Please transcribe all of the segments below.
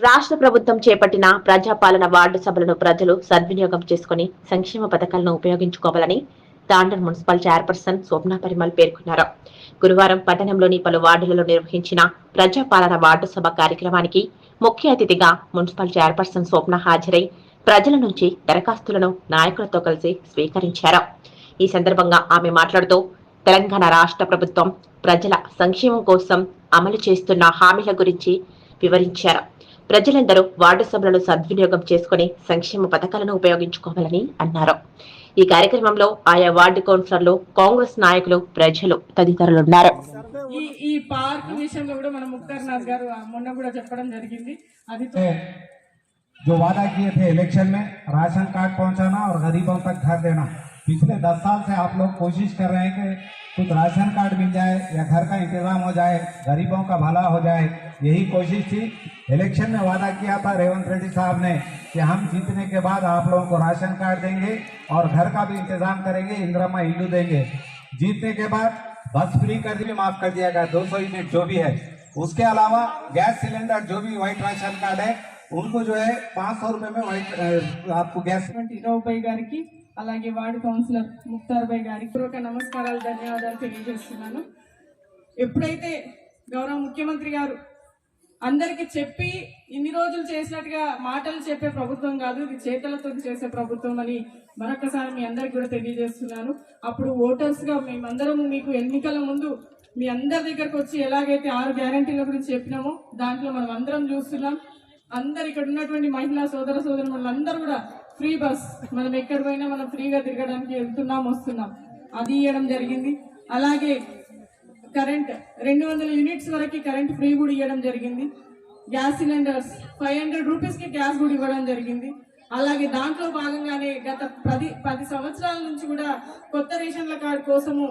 రాష్ట్ర ప్రభుత్వం చేపట్టిన ప్రజాపాలన వార్డు సభలను ప్రజలు సద్వినియోగం చేసుకుని సంక్షేమ పథకాలను ఉపయోగించుకోవాలని తాండర్ మున్సిపల్ చైర్పర్సన్ స్వప్న పరిమల్ పేర్కొన్నారు. గురువారం పట్టణంలోని పలు వార్డులలో నిర్వహించిన ప్రజాపాలన వార్డు సభ కార్యక్రమానికి ముఖ్య అతిథిగా మున్సిపల్ చైర్పర్సన్ స్వప్న హాజరై ప్రజల నుంచి దరఖాస్తులను నాయకులతో కలిసి స్వీకరించారు. ఈ సందర్భంగా ఆమె మాట్లాడుతూ తెలంగాణ రాష్ట్ర ప్రభుత్వం ప్రజల సంక్షేమం కోసం అమలు చేస్తున్న హామీల గురించి వివరించారు. ప్రజలందరూ వార్డు సభలను సద్వినియోగం చేసుకుని సంక్షేమ పథకాలను ఉపయోగించుకోవాలని అన్నారు ఈ కార్యక్రమంలో ఆయా వార్డు కౌన్సిలర్లు కాంగ్రెస్ నాయకులు ప్రజలు తదితరులున్నారు ఈ ఈ పార్క్ విషయంలో కూడా మన ముక్తార్ నాథ్ గారు మొన్న కూడా చెప్పడం జరిగింది అది जो वादा किए थे इलेक्शन में राशन कार्ड पहुंचाना और गरीबों तक घर देना पिछले दस साल से आप लोग कोशिश कर रहे हैं कि कुछ राशन कार्ड मिल जाए या घर का इंतज़ाम हो जाए, गरीबों का भला हो जाए, यही कोशिश थी। इलेक्शन में वादा किया था रेवंत रेड्डी साहब ने कि हम जीतने के बाद आप लोगों को राशन कार्ड देंगे और घर का भी इंतज़ाम करेंगे, इंदिरामा हिंदू देंगे। जीतने के बाद बस फ्री कर भी माफ़ कर दिया गया, दो सौ यूनिट जो भी है। उसके अलावा गैस सिलेंडर जो भी व्हाइट राशन कार्ड है, उनको जो है पाँच सौ रुपए में व्हाइट आपको गैस इनोबाई गारी అలాగే వార్డు కౌన్సిలర్ ముక్తార్ భాయ్ గారికి పూర్వక నమస్కారాలు ధన్యవాదాలు తెలియజేస్తున్నాను. ఎప్పుడైతే గౌరవ ముఖ్యమంత్రి గారు అందరికి చెప్పి ఇన్ని రోజులు చేసినట్టుగా మాటలు చెప్పే ప్రభుత్వం కాదు ఇది చేతలతో చేసే ప్రభుత్వం అని మరొకసారి మీ అందరికి కూడా తెలియజేస్తున్నాను. అప్పుడు ఓటర్స్గా మేమందరం మీకు ఎన్నికల ముందు మీ అందరి దగ్గరకు వచ్చి ఎలాగైతే ఆరు గ్యారంటీల గురించి చెప్పినామో దాంట్లో మనం అందరం చూస్తున్నాం. అందరు ఇక్కడ ఉన్నటువంటి మహిళా సోదర సోదరు అందరూ కూడా ఫ్రీ బస్. మనం ఎక్కడ పోయినా మనం ఫ్రీగా తిరగడానికి వెళ్తున్నాం వస్తున్నాం. అది ఇవ్వడం జరిగింది. అలాగే కరెంట్ రెండు వందల యూనిట్స్ వరకు కరెంట్ ఫ్రీ కూడా ఇవ్వడం జరిగింది. గ్యాస్ సిలిండర్స్ ఫైవ్ హండ్రెడ్ రూపీస్కి గ్యాస్ కూడా ఇవ్వడం జరిగింది. అలాగే దాంట్లో భాగంగానే గత పది పది సంవత్సరాల నుంచి కూడా కొత్త రేషన్ల కార్డు కోసము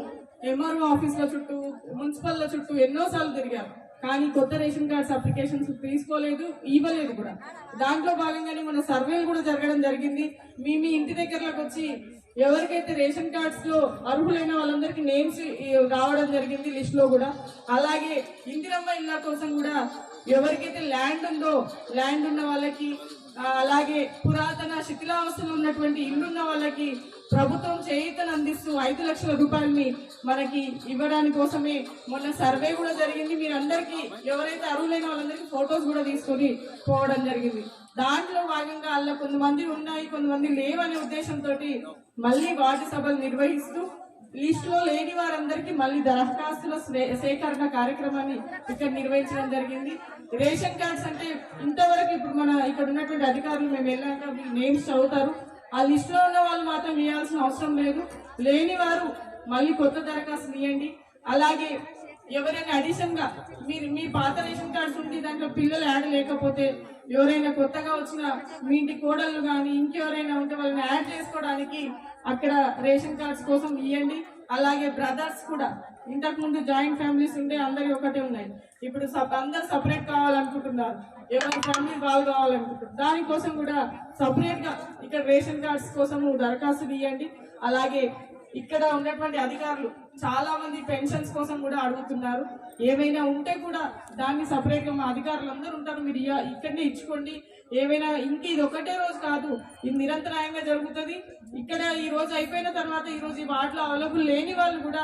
ఎంఆర్ఓ ఆఫీసుల చుట్టూ మున్సిపల్ల చుట్టూ ఎన్నోసార్లు తిరిగారు కానీ కొత్త రేషన్ కార్డ్స్ అప్లికేషన్స్ తీసుకోలేదు ఇవ్వలేదు కూడా. దాంట్లో భాగంగానే మన సర్వేలు కూడా జరగడం జరిగింది. మీ మీ ఇంటి దగ్గరలోకి వచ్చి ఎవరికైతే రేషన్ కార్డ్స్లో అర్హులైన వాళ్ళందరికీ నేమ్స్ రావడం జరిగింది లిస్ట్లో కూడా. అలాగే ఇందిరమ్మ ఇళ్ళ కోసం కూడా ఎవరికైతే ల్యాండ్ ఉందో ల్యాండ్ ఉన్న వాళ్ళకి అలాగే పురాతన శిథిలావస్థలు ఉన్నటువంటి ఇల్లున్న వాళ్ళకి ప్రభుత్వం చేయూతను అందిస్తూ ఐదు లక్షల రూపాయలని మనకి ఇవ్వడానికి కోసమే మొన్న సర్వే కూడా జరిగింది. మీరందరికీ ఎవరైతే అరువులైన వాళ్ళందరికీ ఫొటోస్ కూడా తీసుకొని పోవడం జరిగింది. దాంట్లో భాగంగా అలా కొంతమంది ఉన్నాయి కొంతమంది లేవనే ఉద్దేశంతో మళ్ళీ వార్డు సభలు నిర్వహిస్తూ లిస్టులో లేని వారందరికీ మళ్ళీ దరఖాస్తుల సేకరణ కార్యక్రమాన్ని ఇక్కడ నిర్వహించడం జరిగింది. రేషన్ కార్డ్స్ అంటే ఇంతవరకు ఇప్పుడు మన ఇక్కడ ఉన్నటువంటి అధికారులు మేము వెళ్ళాక నేమ్స్ చదువుతారు. ఆ లిస్టులో ఉన్న వాళ్ళు మాత్రం ఇవ్వాల్సిన అవసరం లేదు. లేని వారు మళ్ళీ కొత్త దరఖాస్తు ఇవ్వండి అలాగే ఎవరైనా అడిషన్గా మీరు మీ పాత రేషన్ కార్డ్స్ ఉండి దాంట్లో పిల్లలు యాడ్ లేకపోతే ఎవరైనా కొత్తగా వచ్చిన మీ ఇంటి కోడళ్ళు కానీ ఇంకెవరైనా ఉంటే వాళ్ళని యాడ్ చేసుకోవడానికి అక్కడ రేషన్ కార్డ్స్ కోసం ఇవ్వండి అలాగే బ్రదర్స్ కూడా. ఇంతకుముందు జాయింట్ ఫ్యామిలీస్ ఉండే అందరి ఒకటే ఉన్నాయి. ఇప్పుడు అందరు సపరేట్ కావాలనుకుంటున్నారు. ఎవరి ఫ్యామిలీ వాళ్ళు కావాలనుకుంటున్నారు. దానికోసం కూడా సపరేట్గా ఇక్కడ రేషన్ కార్డ్స్ కోసం దరఖాస్తు ఇవ్వండి అలాగే ఇక్కడ ఉన్నటువంటి అధికారులు చాలా మంది పెన్షన్స్ కోసం కూడా అడుగుతున్నారు. ఏమైనా ఉంటే కూడా దాన్ని సపరేట్గా మా అధికారులు అందరూ ఉంటారు. మీరు ఇక్కడనే ఇచ్చుకోండి. ఏమైనా ఇంక ఇది ఒకటే రోజు కాదు ఇది నిరంతరాయంగా జరుగుతుంది. ఇక్కడ ఈ రోజు అయిపోయిన తర్వాత ఈ రోజు ఈ వాటిలో అవైలబుల్ లేని వాళ్ళు కూడా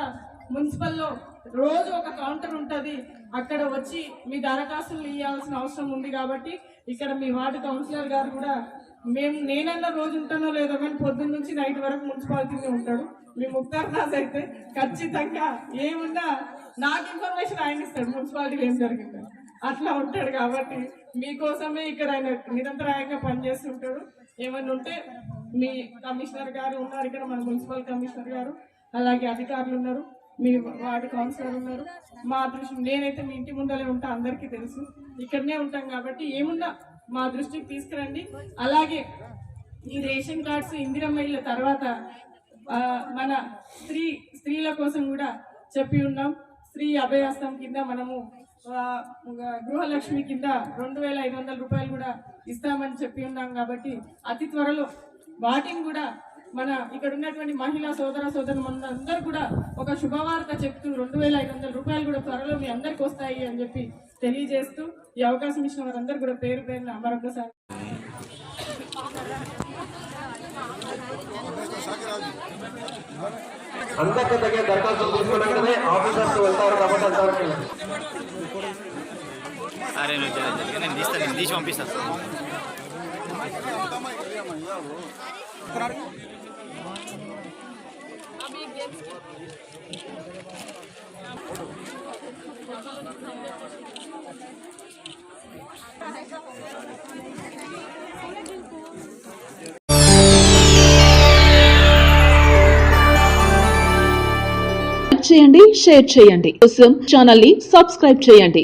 మున్సిపల్లో రోజు ఒక కౌంటర్ ఉంటుంది. అక్కడ వచ్చి మీ దరఖాస్తులు ఇవ్వాల్సిన అవసరం ఉంది కాబట్టి ఇక్కడ మీ వార్డు కౌన్సిలర్ గారు కూడా మేము నేనన్నా రోజు ఉంటానో లేదో కానీ పొద్దున్న నుంచి నైట్ వరకు మున్సిపాలిటీలో ఉంటాడు. మీ ముక్తార్ దాస్ అయితే ఖచ్చితంగా ఏమున్నా నాకు ఇన్ఫర్మేషన్ ఆయన ఇస్తాడు. మున్సిపాలిటీలో ఏం జరిగిందో. అట్లా ఉంటాడు కాబట్టి మీకోసమే ఇక్కడ ఆయన నిరంతరాయంగా పనిచేస్తుంటాడు. ఏమైనా ఉంటే మీ కమిషనర్ గారు ఉన్నారు ఇక్కడ మన మున్సిపల్ కమిషనర్ గారు అలాగే అధికారులు ఉన్నారు మీ వార్డు కౌన్సిలర్ ఉన్నారు. మా దృష్టి నేనైతే మీ ఇంటి ముందరే ఉంటా అందరికీ తెలుసు. ఇక్కడనే ఉంటాం కాబట్టి ఏమున్నా మా దృష్టికి తీసుకురండి. అలాగే ఈ రేషన్ కార్డ్స్ ఇందిరమ్మ ఇళ్ళ తర్వాత మన స్త్రీ స్త్రీల కోసం కూడా చెప్పి ఉన్నాం. స్త్రీ అభయాస్తం కింద మనము గృహలక్ష్మి కింద రెండు వేల ఐదు వందల రూపాయలు కూడా ఇస్తామని చెప్పి ఉన్నాం కాబట్టి అతి త్వరలో వాటిని కూడా మన ఇక్కడ ఉన్నటువంటి మహిళా సోదర సోదరు అందరూ కూడా ఒక శుభవార్త చెప్తూ రెండు వేల ఐదు వందల రూపాయలు కూడా త్వరలో మీ అందరికి వస్తాయి అని చెప్పి తెలియజేస్తూ ఈ అవకాశం ఇచ్చిన వారందరూ కూడా పేరు పేరున మరొకసారి. అందరికీ తగ్గ దరఖాస్తు తీసుకున్నట్టునే ఆఫీసర్స్ వెళ్తారు కాబట్టి అంతవరకు అరే నువ్వు జర- నేను తీస్తాను నేను తీసి పంపిస్తా. చేయండి షేర్ చేయండి. కోసం ఛానల్ని సబ్స్క్రైబ్ చేయండి.